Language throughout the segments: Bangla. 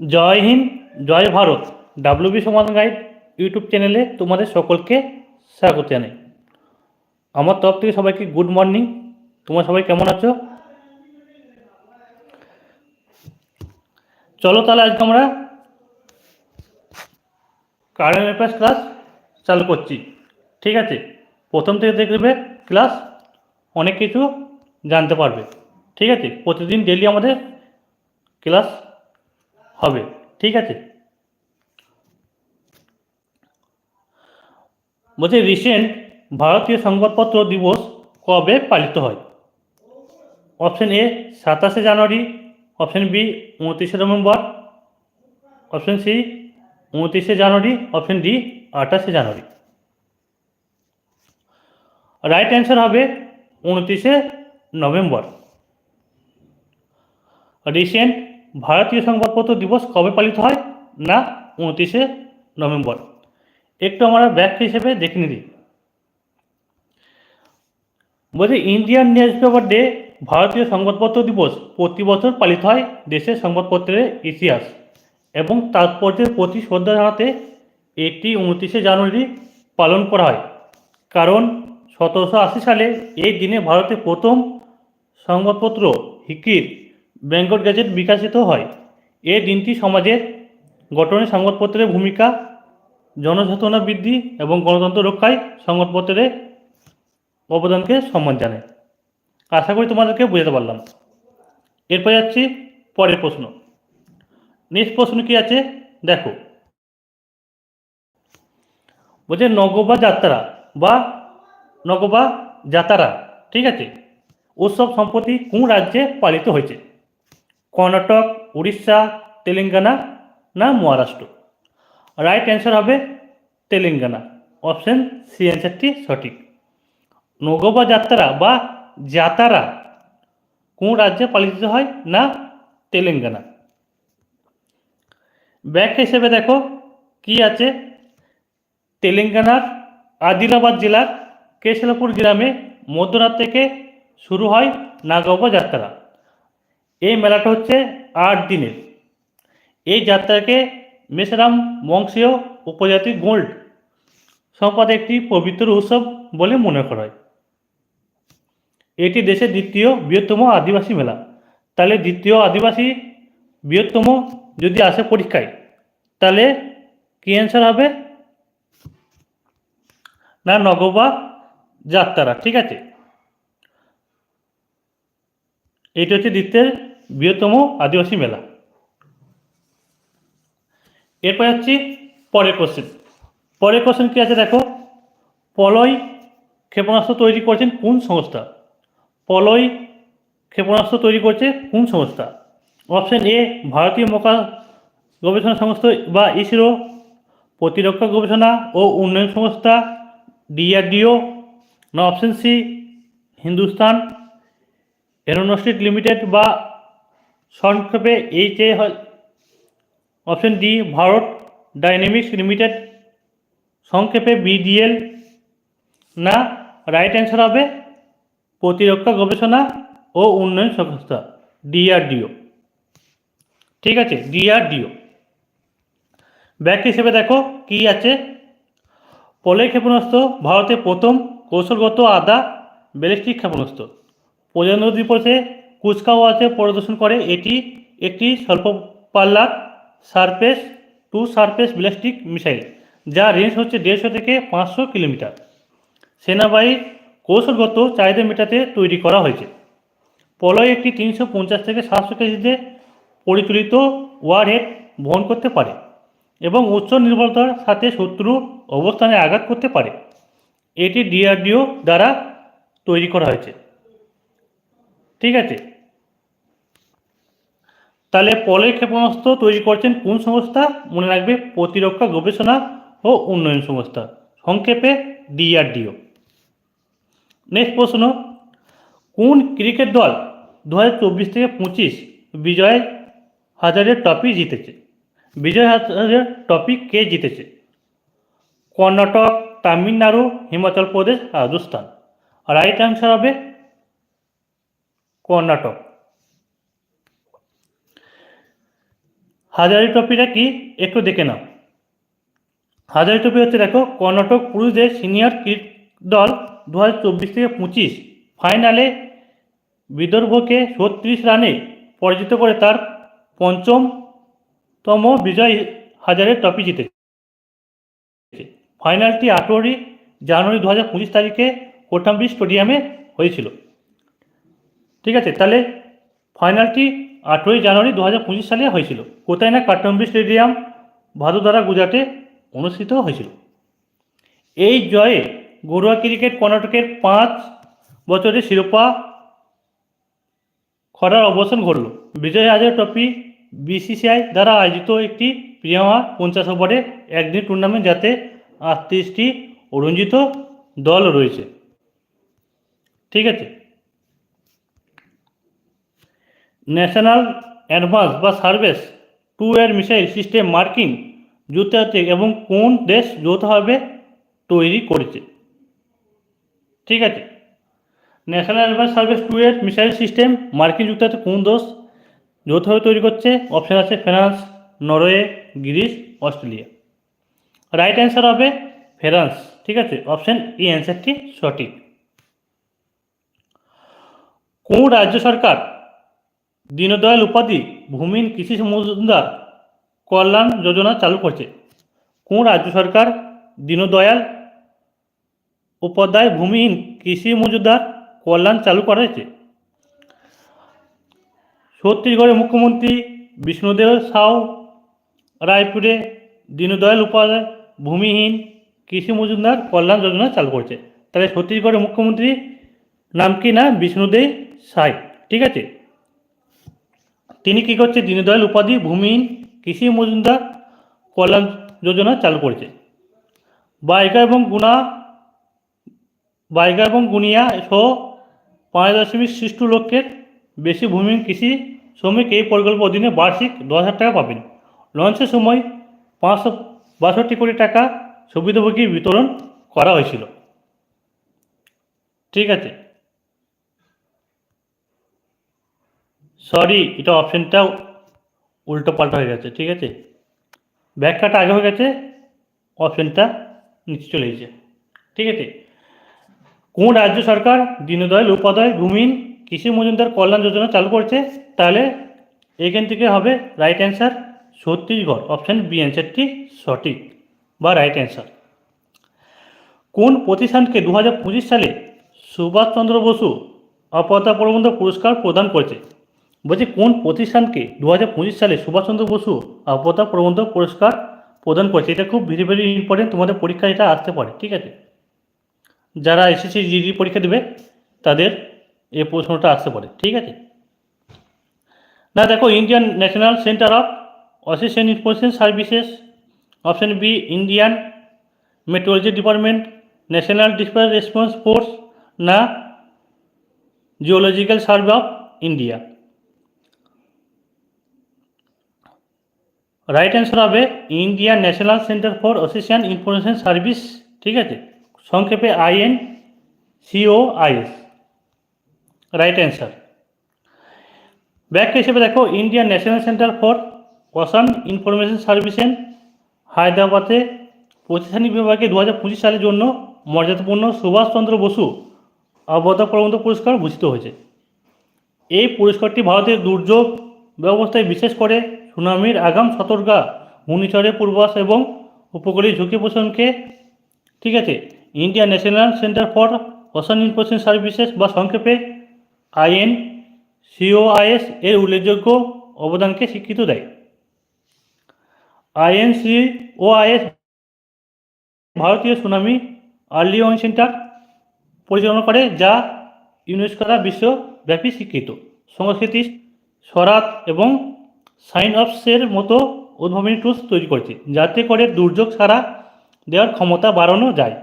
জয় হিন্দ, জয় Bharat WB Samadhan guide YouTube চ্যানেলে তোমাদের সকলকে স্বাগত জানাই। আমার তরফ থেকে সবাইকে গুড মর্নিং তোমরা সবাই কেমন আছো? চলো তাহলে আজকে আমরা কারেন্ট অ্যাফেয়ার্স ক্লাস চালু করছি। ঠিক আছে? প্রথম থেকে দেখবে ক্লাস অনেক কিছু জানতে পারবে। ঠিক আছে? প্রতিদিন ডেলি আমাদের ক্লাস হবে, ঠিক আছে? বলছে রিসেন্ট ভারতীয় সংবাদপত্র দিবস কবে পালিত হয়? অপশন এ সাতাশে জানুয়ারি অপশন বি উনত্রিশে নভেম্বর অপশন সি উনত্রিশে জানুয়ারি অপশন ডি আঠাশে জানুয়ারি। রাইট অ্যান্সার হবে উনত্রিশে নভেম্বর। রিসেন্ট ভারতীয় সংবাদপত্র দিবস কবে পালিত হয়? না, উনত্রিশে নভেম্বর। একটু আমরা ব্যাখ্যা হিসেবে দেখে নিই। বলছে, ইন্ডিয়ান নিউজ পেপার ডে, ভারতীয় সংবাদপত্র দিবস প্রতি বছর পালিত হয় দেশের সংবাদপত্রের ইতিহাস এবং তাৎপর্যের প্রতি শ্রদ্ধা জানাতে এটি উনত্রিশে জানুয়ারি পালন করা হয়। কারণ, সতেরোশো আশি সালে এই দিনে ভারতে প্রথম সংবাদপত্র হিকির বেঙ্গল গ্যাজেট বিকাশিত হয়। এ দিনটি সমাজের গঠনে সংবাদপত্রের ভূমিকা জনচেতনা বৃদ্ধি এবং গণতন্ত্র রক্ষায় সংবাদপত্রের অবদানকে সম্মান জানায়। আশা করি তোমাদেরকে বোঝাতে পারলাম। এরপর যাচ্ছি পরের প্রশ্ন। নেক্সট প্রশ্ন কি আছে? দেখো। বলছে নগবা যাত্রা বা নগবা যাতারা, ঠিক আছে? উৎসব সম্প্রতি কোন রাজ্যে পালিত হয়েছে? কর্ণাটক, উড়িষ্যা, তেলেঙ্গানা না মহারাষ্ট্র? রাইট অ্যান্সার হবে তেলেঙ্গানা। অপশন সি অ্যান্সারটি সঠিক। নগবা যাত্রা বা যাতারা কোন রাজ্যে পালিত হয় না তেলেঙ্গানা? ব্যাখ্যা হিসেবে দেখো কি আছে? তেলেঙ্গানার আদিলাবাদ জেলার কেশলাপুর গ্রামে মধ্যরাত থেকে শুরু হয় নাগবা যাত্রা। এই মেলাটা হচ্ছে আট দিনের। এই যাত্রাকে মেসরাম বংশীয় উপজাতি গোল্ড সম্পদ একটি পবিত্র উৎসব বলে মনে করা হয়। এটি দেশের দ্বিতীয় বৃহত্তম আদিবাসী মেলা। তাহলে দ্বিতীয় আদিবাসী বৃহত্তম যদি আসে পরীক্ষায়, তাহলে কি অ্যান্সার হবে? না নগবা যাত্রা ঠিক আছে? এটি হচ্ছে দ্বিতীয় বৃহত্তম আদিবাসী মেলা। এরপর যাচ্ছি পরের কোশ্চেন পরের কোশ্চেন কি আছে দেখো? পলয় ক্ষেপণাস্ত্র তৈরি করছেন কোন সংস্থা? পলয় ক্ষেপণাস্ত্র তৈরি করছে কোন সংস্থা? অপশন এ ভারতীয় মহাকাশ গবেষণা সংস্থা বা ইসরো, প্রতিরক্ষা গবেষণা ও উন্নয়ন সংস্থা, ডিআরডিও, না option C Hindustan, aeronautics limited বা সংক্ষেপে H A option D Bharat dynamics limited সংক্ষেপে বিডিএল না রাইট অ্যান্সার হবে প্রতিরক্ষা গবেষণা ও উন্নয়ন সংস্থা ডিআরডিও ঠিক আছে ডিআরডিও ব্যাক হিসেবে দেখো কি আছে। পলয় ক্ষেপণাস্ত্র ভারতের প্রথম কৌশলগত আদা ব্যালিস্টিক ক্ষেপণাস্ত্র। প্রজাতন্ত্র দিবসে কুচকাওয়াজে পরিদর্শন করে, এটি একটি স্বল্প পাল্লার surface to surface ballistic missile যার রেঞ্জ হচ্ছে দেড়শো থেকে পাঁচশো কিলোমিটার। সেনাবাহিনীর কৌশলগত চাহিদা মেটাতে তৈরি করা হয়েছে। পলয় একটি তিনশো পঞ্চাশ থেকে সাতশো কেজিতে পরিচালিত ওয়ারহেড বহন করতে পারে এবং উচ্চ নির্ভরতার সাথে শত্রু অবস্থানে আঘাত করতে পারে। এটি ডিআরডিও দ্বারা তৈরি করা হয়েছে। ঠিক আছে? তাহলে পলয় ক্ষেপণাস্ত্র তৈরি করছেন কোন সংস্থা? মনে রাখবে প্রতিরক্ষা গবেষণা ও উন্নয়ন সংস্থা। সংক্ষেপে ডিআরডিও। নেক্সট প্রশ্ন। কোন ক্রিকেট দল দু হাজার চব্বিশ থেকে পঁচিশ বিজয় হাজারের ট্রফি জিতেছে? বিজয় হাজারের ট্রফি কে জিতেছে? কর্ণাটক, তামিলনাড়ু, হিমাচল প্রদেশ, রাজস্থান। রাইট অ্যান্সার হবে কর্ণাটক। হাজারি ট্রফিটা কি? একটু দেখে নাও। হাজারি ট্রফি হচ্ছে, দেখো, কর্ণাটক পুরুষদের সিনিয়র ক্রিকেট দল দু চব্বিশ থেকে পঁচিশ ফাইনালে বিদর্ভকে ছত্রিশ রানে পরাজিত করে তার পঞ্চমতম বিজয় হাজারের ট্রফি জিতে ফাইনালটি আঠেরোই জানুয়ারি দু হাজার পঁচিশ তারিখে কোটাম্বি স্টেডিয়ামে হয়েছিল। ঠিক আছে, তাহলে ফাইনালটি আঠেরোই জানুয়ারি দু হাজার পঁচিশ সালে হয়েছিল। কোথায় না কাটম্বি স্টেডিয়াম ভাদোদারা, গুজরাটে অনুষ্ঠিত হয়েছিল। এই জয়ে ঘরোয়া ক্রিকেট কর্ণাটকের পাঁচ বছরের শিরোপা খরার অবসান ঘটল। বিজয় হাজার ট্রফি বিসিসিআই দ্বারা আয়োজিত একটি প্রিয়ামা পঞ্চাশ ওভারে একদিন টুর্নামেন্ট যাতে আটত্রিশটি অরঞ্জিত দল রয়েছে। ঠিক আছে? ন্যাশনাল অ্যাডভান্স বা surface to air missile system মার্কিন যুক্তরাষ্ট্র এবং কোন দেশ যৌথভাবে তৈরি করেছে? ঠিক আছে। National advance surface to air missile system মার্কিন যুক্তরাষ্ট্র কোন দেশ যৌথভাবে তৈরি করছে? অপশান আছে France, Norway, Greece, Australia. Right answer হবে ফ্রান্স। ঠিক আছে, অপশান ই অ্যান্সারটি সঠিক। কোন রাজ্য সরকার দীনদয়াল উপাধি ভূমিহীন কৃষি মজুমদার কল্যাণ যোজনা চালু করছে। কোন রাজ্য সরকার দীনদয়াল উপাধ্যায় ভূমিহীন কৃষি মজুদার কল্যাণ চালু করেছে? ছত্তিশগড়ের মুখ্যমন্ত্রী বিষ্ণুদেব সাউ রায়পুরে দীনদয়াল উপাধ্যায়, ভূমিহীন কৃষি মজুমদার কল্যাণ যোজনা চালু করছে। তাহলে ছত্তিশগড়ের মুখ্যমন্ত্রী নাম কি না? বিষ্ণুদেব সাই ঠিক আছে? তিনি কি করছে? দীনদয়াল উপাধি, ভূমিহীন কৃষি মজুমদার কল্যাণ যোজনা চালু করেছে। বাইকা এবং গুণা বাইকা এবং গুনিয়া সহ পাঁচ দশমিক সৃষ্ট লক্ষের বেশি ভূমিহীন কৃষি শ্রমিক এই প্রকল্প অধীনে বার্ষিক দশ হাজার টাকা পাবেন। লঞ্চের সময় পাঁচশো বাষট্টি কোটি টাকা সুবিধাভোগী বিতরণ করা হয়েছিল। ঠিক আছে। সরি এটা অপশনটা উল্টো পাল্টা হয়ে গেছে, ঠিক আছে? ব্যাখ্যাটা আগে হয়ে গেছে অপশনটা নিচে চলে গেছে ঠিক আছে? কোন রাজ্য সরকার দীনদয়াল উপাধ্যায় ভূমিহীন কৃষি মজুমদার কল্যাণ যোজনা চালু করছে? তাহলে এখান থেকে হবে right answer Chhattisgarh option B অ্যান্সারটি সঠিক বা রাইট অ্যান্সার কোন প্রতিষ্ঠানকে দু হাজার পঁচিশ সালে সুভাষচন্দ্র বসু অপরতা প্রবন্ধ পুরস্কার প্রদান করেছে? বলছি কোন প্রতিষ্ঠানকে দু হাজার পঁচিশ সালে সুভাষচন্দ্র বসু অপরতা প্রবন্ধ পুরস্কার প্রদান করেছে? এটা খুব ভেরি ভেরি ইম্পর্টেন্ট তোমাদের পরীক্ষায় এটা আসতে পারে, ঠিক আছে? যারা এসএসসি জিডি পরীক্ষা দেবে, তাদের এই প্রশ্নটা আসতে পারে, ঠিক আছে? না, দেখো Indian national centre of assistant information services option B Indian meteorology department national disaster response force না geological survey of India right answer হবে Indian national centre for assistant information service ঠিক আছে? সংক্ষেপে IN CO IS right answer ব্যাখ্যা হিসেবে দেখো Indian national centre for ocean information services হায়দ্রাবাদে প্রতিষ্ঠানিক বিভাগে দু হাজার পঁচিশ সালের জন্য মর্যাদাপূর্ণ সুভাষচন্দ্র বসু অবতা প্রবন্ধ পুরস্কার ভূষিত হয়েছে। এই পুরস্কারটি ভারতের দুর্যোগ ব্যবস্থায় বিশেষ করে সুনামির আগাম সতর্কা ঘূর্ণিঝড়ের পূর্বাস এবং উপকূলীয় ঝুঁকি পোষণকে, ঠিক আছে Indian National Centre for Ocean Information Services বা সংক্ষেপে আইএন সিওআইএস এর উল্লেখযোগ্য অবদানকে স্বীকৃত দেয়। আইএনসিওআইএস ভারতীয় সুনামি আর্লি সেন্টার পরিচালনা করে, যা ইউনেস্কো দ্বারা বিশ্বব্যাপী স্বীকৃত। সংস্কৃতি সরাত এবং সাইন অফসের মতো উদ্ভাবনী টুলস তৈরি করেছে, যাতে করে দুর্যোগ ছাড়া দেওয়ার ক্ষমতা বাড়ানো যায়।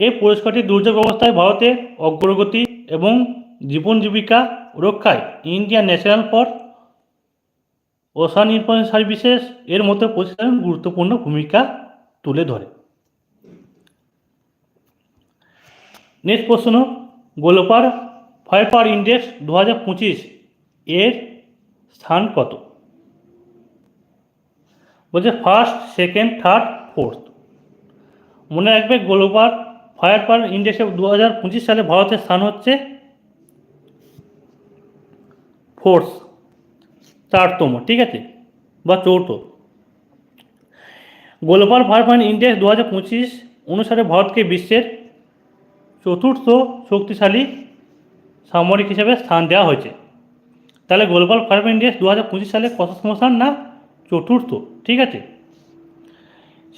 এই পুরস্কারটি দুর্যোগ ব্যবস্থায় ভারতের অগ্রগতি এবং জীবন জীবিকা রক্ষায় Indian National for Ocean Information Services এর মতো প্রতিষ্ঠান গুরুত্বপূর্ণ ভূমিকা তুলে ধরে। নেক্সট প্রশ্ন, গোলপার ফাইপার ইন্ডেক্স দু হাজার পঁচিশ এর স্থান কত? বলছে ফার্স্ট সেকেন্ড থার্ড ফোর্থ মনে রাখবে গ্লোবাল ফায়ার পাওয়ার ইন্ডেক্সে দু হাজার পঁচিশ সালে ভারতের স্থান হচ্ছে ফোর্থ চারতম, ঠিক আছে? বা চৌথ। গ্লোবাল ফায়ার পাওয়ার ইন্ডেক্স দু হাজার পঁচিশ অনুসারে ভারতকে বিশ্বের চতুর্থ শক্তিশালী সামরিক হিসেবে স্থান দেওয়া হয়েছে। তাহলে গ্লোবাল ফায়ার ইন্ডেক্স দু হাজার পঁচিশ সালে কত স্থান না? চতুর্থ, ঠিক আছে?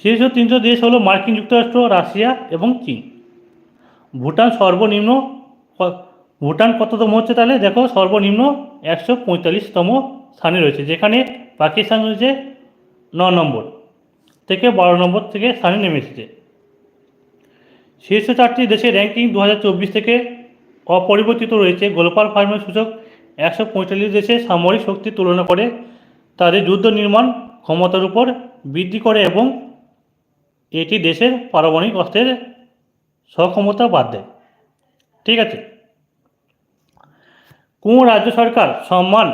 শীর্ষ তিনশো দেশ হলো মার্কিন যুক্তরাষ্ট্র, রাশিয়া এবং চীন। ভুটান সর্বনিম্ন ভুটান কততম হচ্ছে তাহলে? দেখো, সর্বনিম্ন একশো পঁয়তাল্লিশতম স্থানে রয়েছে, যেখানে পাকিস্তান রয়েছে ন নম্বর থেকে বারো নম্বর থেকে স্থানে নেমে এসেছে। শীর্ষ চারটি দেশের র্যাঙ্কিং দু হাজার চব্বিশ থেকে অপরিবর্তিত রয়েছে গ্লোবাল ফার্মের সূচক একশো পঁয়তাল্লিশ দেশে সামরিক শক্তির তুলনা করে তাদের যুদ্ধ নির্মাণ ক্ষমতার উপর বৃদ্ধি করে এবং এটি দেশের পারমাণবিক অস্ত্রের সক্ষমতা বাদ দেয়। ঠিক আছে। কোন রাজ্য সরকার সম্মান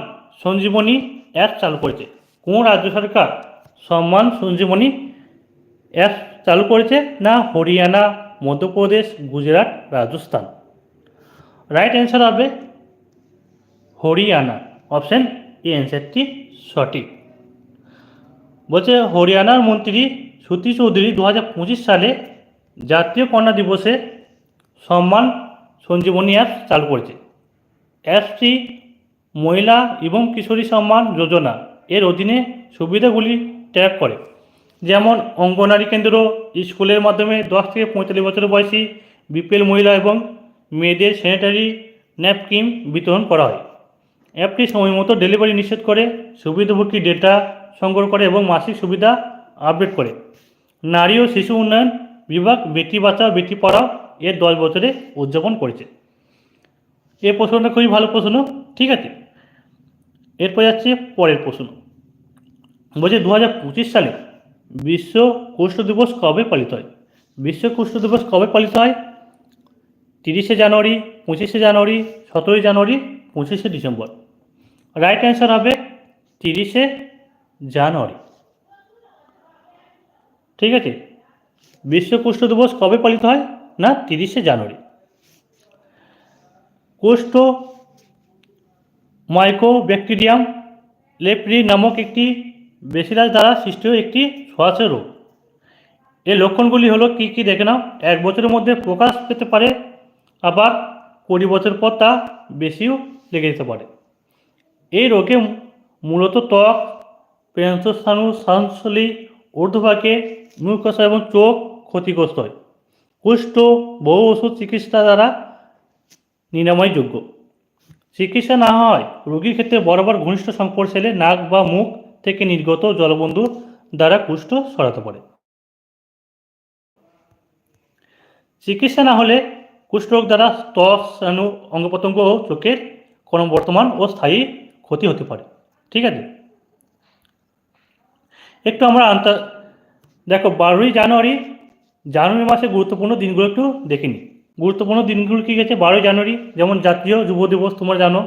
সঞ্জীবনী অ্যাপ চালু করেছে? কোন রাজ্য সরকার সম্মান সঞ্জীবনী অ্যাপ চালু করেছে না হরিয়ানা, মধ্যপ্রদেশ, গুজরাট, রাজস্থান? রাইট অ্যান্সার হবে হরিয়ানা। অপশন এ অ্যান্সারটি সঠিক। বলছে, হরিয়ানার মন্ত্রী সতী চৌধুরী দু হাজার পঁচিশ সালে জাতীয় কন্যা দিবসে সম্মান সঞ্জীবনী অ্যাপ চালু করেছে। অ্যাপসটি মহিলা এবং কিশোরী সম্মান যোজনা এর অধীনে সুবিধাগুলি ট্র্যাক করে। যেমন, অঙ্গনারী কেন্দ্র স্কুলের মাধ্যমে দশ থেকে পঁয়তাল্লিশ বছর বয়সী বিপিএল মহিলা এবং মেয়েদের স্যানিটারি ন্যাপকিন বিতরণ করা হয়। অ্যাপটি সময়মতো ডেলিভারি নিশ্চিত করে সুবিধাভোগী ডেটা সংগ্রহ করে এবং মাসিক সুবিধা আপডেট করে। নারী ও শিশু উন্নয়ন বিভাগ বেটি বাঁচাও, বেটি পড়াও এর দশ বছরে উদযাপন করেছে। এই প্রশ্নটা খুবই ভালো প্রশ্ন, ঠিক আছে? এরপর যাচ্ছে পরের প্রশ্ন। বলছে দু হাজার পঁচিশ সালে বিশ্ব কুষ্ঠ দিবস কবে পালিত হয়? বিশ্ব কুষ্ঠ দিবস কবে পালিত হয়? তিরিশে জানুয়ারি, পঁচিশে জানুয়ারি, সতেরোই জানুয়ারি, পঁচিশে ডিসেম্বর। রাইট অ্যান্সার হবে তিরিশে জানুয়ারি। ঠিক আছে? বিশ্ব কুষ্ঠ দিবস কবে পালিত হয়? না, তিরিশে জানুয়ারি। কোষ্ঠ মাইকো ব্যাকটেরিয়াম লেপ্রি নামক একটি বেশিরাজ দ্বারা সৃষ্ট একটি ছোঁয়াচে রোগ। এর লক্ষণগুলি হলো, কী কী দেখে নাও? এক বছরের মধ্যে প্রকাশ পেতে পারে, আবার কুড়ি বছর পর তা বেশিও লেগে যেতে পারে। এই রোগে মূলত ত্বক প্রেন্সস্থানু শ্বাসনলী ঊর্ধ্বভাগে, মুখকষা এবং চোখ ক্ষতিগ্রস্ত হয়। কুষ্ঠ বহু ওষুধ চিকিৎসা দ্বারা নিরাময়যোগ্য। চিকিৎসা না হয়, রোগীর ক্ষেত্রে বরাবর ঘনিষ্ঠ সংস্পর্শে এলে নাক বা মুখ থেকে নির্গত জলবন্ধু দ্বারা কুষ্ঠ সরাতে পারে। চিকিৎসা না হলে কুষ্ঠরোগ দ্বারা ত্বক, স্নায়ু অঙ্গ প্রত্যঙ্গ ও চোখের কোনো বর্তমান ও স্থায়ী ক্ষতি হতে পারে। ঠিক আছে? একটু আমরা আন্তা, দেখো, বারোই জানুয়ারি জানুয়ারি মাসে গুরুত্বপূর্ণ দিনগুলো একটু দেখে নিই। গুরুত্বপূর্ণ দিনগুলো কী গেছে? বারোই জানুয়ারি, যেমন জাতীয় যুব দিবস, তোমরা জানো।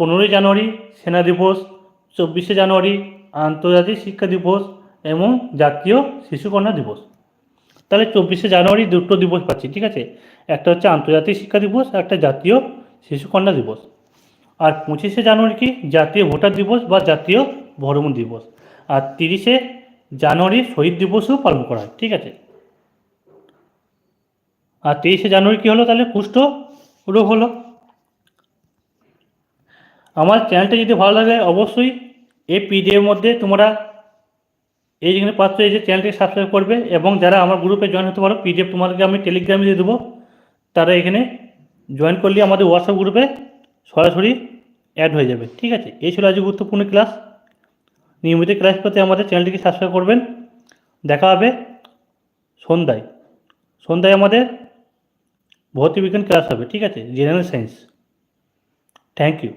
পনেরোই জানুয়ারি, সেনা দিবস, চব্বিশে জানুয়ারি, আন্তর্জাতিক শিক্ষা দিবস এবং জাতীয় শিশুকন্যা দিবস। তাহলে চব্বিশে জানুয়ারি দুটো দিবস পাচ্ছি, ঠিক আছে? একটা হচ্ছে আন্তর্জাতিক শিক্ষা দিবস একটা জাতীয় শিশুকন্যা দিবস। আর পঁচিশে জানুয়ারি কি? জাতীয় ভোটার দিবস বা জাতীয় ভ্রমণ দিবস। আর তিরিশে জানুয়ারি শহীদ দিবসও পালন করা হয়, ঠিক আছে? আর তেইশে জানুয়ারি কী হলো? তাহলে কুষ্ঠ রোগ হলো। আমার চ্যানেলটা যদি ভালো লাগে অবশ্যই এই পিডিএর মধ্যে তোমরা এই যেখানে পাচ্ছ, এই যে চ্যানেলটি সাবস্ক্রাইব করবে এবং যারা আমার গ্রুপে জয়েন হতে পারো পিডিএফ তোমাদেরকে আমি টেলিগ্রামে দিয়ে দেবো। তারা এখানে জয়েন করলে আমাদের হোয়াটসঅ্যাপ গ্রুপে সরাসরি অ্যাড হয়ে যাবে, ঠিক আছে? এই ছিল আজ গুরুত্বপূর্ণ ক্লাস নিয়মিত ক্লাস পেতে আমাদের চ্যানেলটিকে সাবস্ক্রাইব করবেন। দেখা হবে সন্ধ্যায়। সন্ধ্যায় আমাদের ভৌতিক বিজ্ঞান ক্লাস হবে, ঠিক আছে? General science thank you